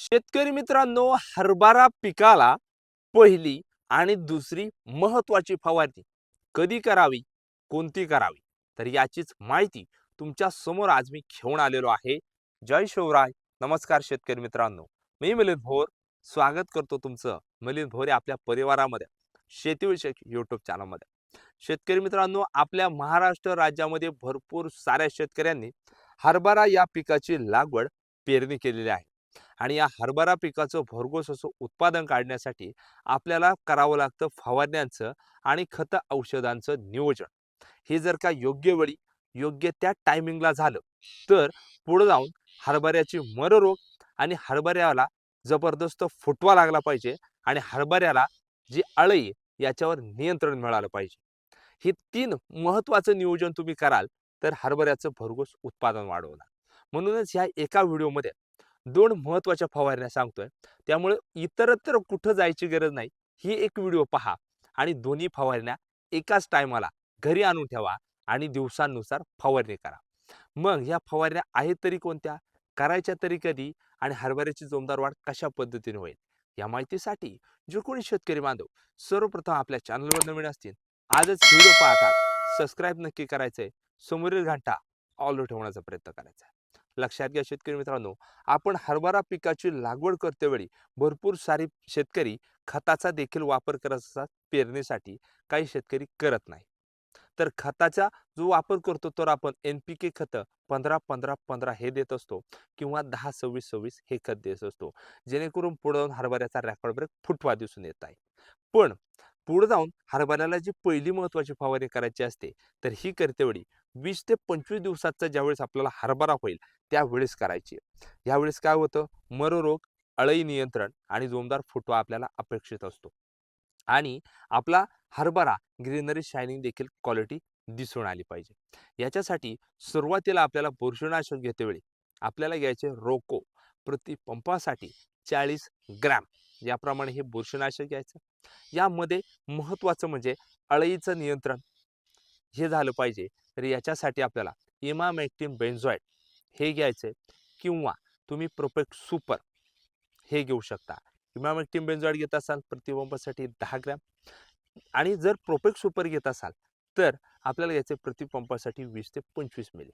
शेतकरी मित्रांनो हरभरा पिकाला पहिली आणि दुसरी महत्वाची फवारणी कधी करावी कोणती करावी? तर याचीच माहिती तुमच्यासमोर आज मी घेऊन आलेलो आहे. जय शिवराय. नमस्कार शेतकरी मित्रांनो. मी मिलिंद भोर. स्वागत करतो तुमचं मिलिंद भोर आपल्या परिवारामध्ये शेतीविषयक युट्यूब चॅनलमध्ये शेतकरी मित्रांनो आपल्या महाराष्ट्र राज्यामध्ये भरपूर साऱ्या शेतकऱ्यांनी हरभरा या पिकाची लागवड पेरणी केलेली आहे. आणि या हरभरा पिकाचं भरघोस असं उत्पादन काढण्यासाठी आपल्याला करावं लागतं फवारण्यांचं आणि खत औषधांचं नियोजन. हे जर का योग्य वेळी योग्य त्या टायमिंगला झालं तर पुढे जाऊन हरभऱ्याची मररोग आणि हरभऱ्याला जबरदस्त फुटवा लागला पाहिजे आणि हरभऱ्याला जी अळई आहे, याच्यावर नियंत्रण मिळालं पाहिजे. हे तीन महत्वाचं नियोजन तुम्ही कराल तर हरभऱ्याचं भरघोस उत्पादन वाढवणार. म्हणूनच ह्या एका व्हिडिओमध्ये दोन महत्त्वाच्या फवारण्या सांगतोय. त्यामुळे इतरत्र कुठं जायची गरज नाही. ही एक व्हिडिओ पहा आणि दोन्ही फवारण्या एकाच टायमाला घरी आणून ठेवा आणि दिवसांनुसार फवारणी करा. मग ह्या फवारण्या आहेत तरी कोणत्या? करायच्या तरी कधी? आणि हरभऱ्याची जोमदार वाढ कशा पद्धतीने होईल? या माहितीसाठी जे कोणी शेतकरी बांधव सर्वप्रथम आपल्या चॅनलवर नवीन असतील आजच व्हिडिओ पाहतात. सबस्क्राईब नक्की करायचंय. समोरील घंटा ऑलो ठेवण्याचा प्रयत्न करायचा आहे. लक्षात घ्या शेतकरी मित्रांनो. आपण हरभरा पिकाची लागवड करतेवेळी भरपूर सारे शेतकरी खताचा देखील वापर करत असतात पेरणीसाठी काही शेतकरी करत नाही. तर खताचा जो वापर करतो तर आपण एन पी के खतं पंधरा पंधरा पंधरा हे देत असतो किंवा दहा सव्वीस सव्वीस हे खत देत असतो. जेणेकरून पुढे जाऊन हरभऱ्याचा रॅकॉर्ड ब्रेक फुटवा दिसून येत आहे. पण पुढे जाऊन हरभऱ्याला जी पहिली महत्त्वाची फवारणी करायची असते तर ही करतेवेळी वीस ते पंचवीस दिवसाचा ज्यावेळेस आपल्याला हरभरा होईल त्यावेळेस करायची. यावेळेस काय होतं? मरोरोग अळई नियंत्रण आणि जोमदार फुटवा आपल्याला अपेक्षित असतो. आणि आपला हरभरा ग्रीनरी शायनिंग देखील क्वालिटी दिसून आली पाहिजे. याच्यासाठी सुरुवातीला आपल्याला बुरशीनाशक घेतेवेळी आपल्याला घ्यायचे रोको प्रति पंपासाठी चाळीस ग्रॅम याप्रमाणे हे बुरशीनाशक घ्यायचं. यामध्ये महत्त्वाचं म्हणजे अळईचं नियंत्रण हे झालं पाहिजे. तर याच्यासाठी आपल्याला इमामॅक्टिन बेन्झॉइड हे घ्यायचे किंवा तुम्ही प्रोपेक्ट सुपर हे घेऊ शकता. इमामॅक्टिन बेन्झॉइड घेत असाल प्रतिपंपासाठी दहा ग्रॅम आणि जर प्रोपेक्ट सुपर घेत असाल तर आपल्याला घ्यायचे प्रतिपंपासाठी वीस ते पंचवीस मिली.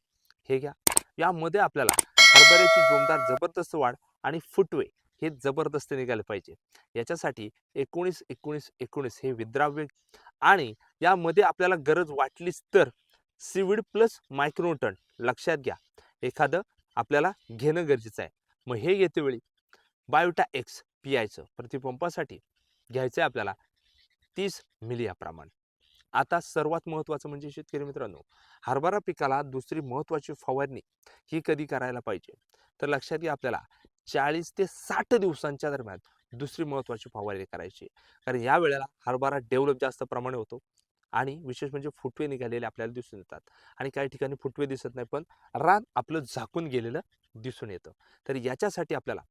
हे घ्या. यामध्ये आपल्याला हरभऱ्याची जोमदार जबरदस्त वाढ आणि फुटवे हे जबरदस्त निघाले पाहिजे. याच्यासाठी एकोणीस एकोणीस एकोणीस हे विद्राव्य आणि यामध्ये आपल्याला गरज वाटलीच तर सिविड प्लस मायक्रोटन लक्षात घ्या. एखादं आपल्याला घेणं गरजेचं आहे. मग हे घेते वेळी. बायोटा एक्स पियायचं प्रतिपंपासाठी घ्यायचं आहे आपल्याला तीस मिलिया प्रमाण. आता सर्वात महत्त्वाचं म्हणजे शेतकरी मित्रांनो हरभरा पिकाला दुसरी महत्त्वाची फवारणी ही कधी करायला पाहिजे? तर लक्षात घ्या आपल्याला चाळीस ते साठ दिवसांच्या दरम्यान दुसरी महत्त्वाची फवारणी करायची कारण या वेळेला हरभरा डेव्हलप जास्त प्रमाणे होतो. आणि विशेष म्हणजे फुटवे निघालेले आपल्याला दिसून येतात. आणि काही ठिकाणी फुटवे दिसत नाही पण रान आपलं झाकून गेलेलं दिसून येतं. तर याच्यासाठी आपल्याला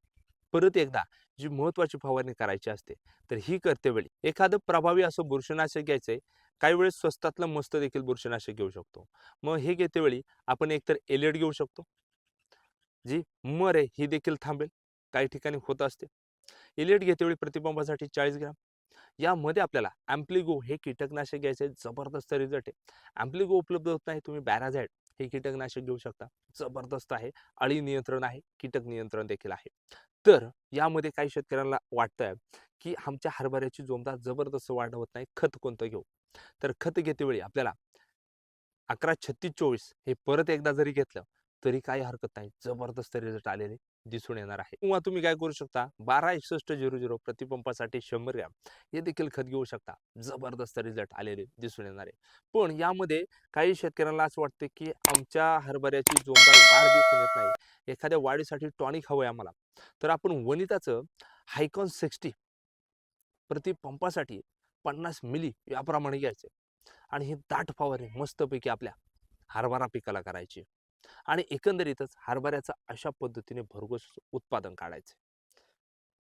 परत एकदा जी महत्त्वाची फवारणी करायची असते तर ही करतेवेळी एखादं प्रभावी असं बुरशीनाशक आहे काही वेळेस स्वस्तातलं मस्त देखील बुरशीनाशक घेऊ शकतो. मग हे घेते वेळी आपण एकतर एलेट घेऊ शकतो जी मर आहे ही देखील थांबेल. काही ठिकाणी होत असते. एलियट घेतेवेळी प्रतिबंबासाठी चाळीस ग्राम यामध्ये आपल्याला ॲम्प्लिगो हे कीटकनाशक घ्यायचे जबरदस्त रिझल्ट आहे. ॲम्प्लिगो उपलब्ध होत नाही तुम्ही बॅराझॅड हे कीटकनाशक घेऊ शकता. जबरदस्त आहे. अळी नियंत्रण आहे कीटक नियंत्रण देखील आहे. तर यामध्ये काही शेतकऱ्यांना वाटतंय की आमच्या हरभऱ्याची जोमदार जबरदस्त वाढ होत नाही खत कोणतं घेऊ? तर खत घेतेवेळी आपल्याला अकरा छत्तीस चोवीस हे परत एकदा जरी घेतलं तरी काही हरकत नाही. जबरदस्त रिझल्ट आलेले दिसून येणार आहे. किंवा तुम्ही काय करू शकता बारा एकसष्ट झिरो झिरो प्रतिपंपासाठी शंभर ग्रॅम हे देखील खत घेऊ शकता. जबरदस्त रिझल्ट आलेले दिसून येणार आहे. पण यामध्ये काही शेतकऱ्यांना असं वाटतं की आमच्या हरभऱ्याची जोमदार वाढ दिसून येत नाही. एखाद्या वाढीसाठी टॉनिक हवं आहे आम्हाला. तर आपण वनिताचं हायकॉन सिक्स्टी प्रति पंपासाठी पन्नास मिली याप्रमाणे घ्यायचे. आणि ही दाट फवारणी मस्तपैकी आपल्या हरभरा पिकाला करायची. आणि एकंदरीतच हरभऱ्याचं अशा पद्धतीने भरघोस उत्पादन काढायचं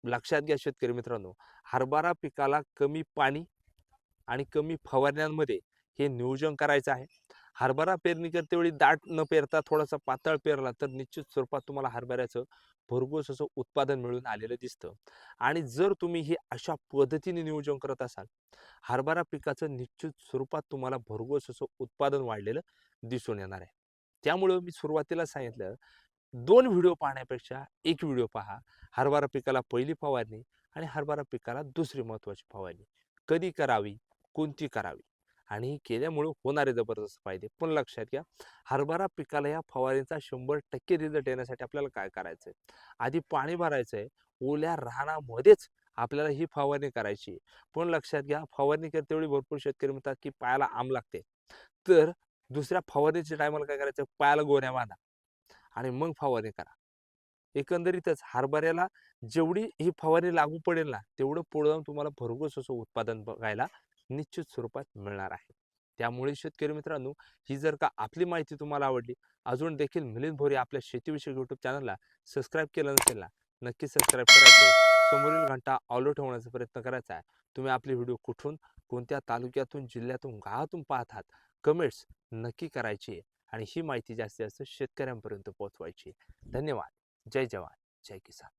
लक्षात घ्या शेतकरी मित्रांनो हरभरा पिकाला कमी पाणी आणि कमी फवारण्यांमध्ये हे नियोजन करायचं आहे. हरभरा पेरणी करतेवेळी दाट न पेरता थोडासा पातळ पेरला तर निश्चित स्वरूपात तुम्हाला हरभऱ्याचं भरघोस असं उत्पादन मिळून आलेलं दिसतं. आणि जर तुम्ही हे अशा पद्धतीने नियोजन करत असाल हरभरा पिकाचं निश्चित स्वरूपात तुम्हाला भरघोस असं उत्पादन वाढलेलं दिसून येणार आहे. त्यामुळं मी सुरुवातीला सांगितलं दोन व्हिडिओ पाहण्यापेक्षा एक व्हिडिओ पहा. हरभरा पिकाला पहिली फवारणी आणि हरभरा पिकाला दुसरी महत्त्वाची फवारणी. कधी करावी? कोणती करावी? आणि ही केल्यामुळं होणारे जबरदस्त फायदे. पण लक्षात घ्या हरभरा पिकाला या फवारणीचा शंभर टक्के रिझल्ट येण्यासाठी आपल्याला काय करायचं आहे आधी पाणी भरायचं आहे ओल्या राहण्यामध्येच आपल्याला ही फवारणी करायची पण लक्षात घ्या फवारणी करतेवेळी भरपूर शेतकरी म्हणतात की पायाला आम लागते. तर दुसऱ्या फवारणीच्या टायमाला काय करायचं? पायाला गोऱ्या बांधा आणि मग फवारणी करा. एकंदरीतच हरभऱ्याला जेवढी ही फवारणी लागू पडेल ना तेवढं पुढे जाऊन तुम्हाला भरघोस असं उत्पादन बघायला निश्चित स्वरूपात मिळणार आहे. त्यामुळे शेतकरी मित्रांनो ही जर का आपली माहिती तुम्हाला आवडली अजून देखील मिलिंद भोरे आपल्या शेतीविषयक युट्यूब चॅनलला सबस्क्राईब केलं नसेल ना नक्की सबस्क्राईब करायचं समोरील घंटा ऑलो ठेवण्याचा प्रयत्न करायचा आहे. तुम्ही आपले व्हिडिओ कुठून कोणत्या तालुक्यातून जिल्ह्यातून गावातून पाहतात कमेंट्स नक्की करायची आणि ही माहिती जास्तीत जास्त शेतकऱ्यांपर्यंत पोहोचवायची. धन्यवाद. जय जवान. जय किसान.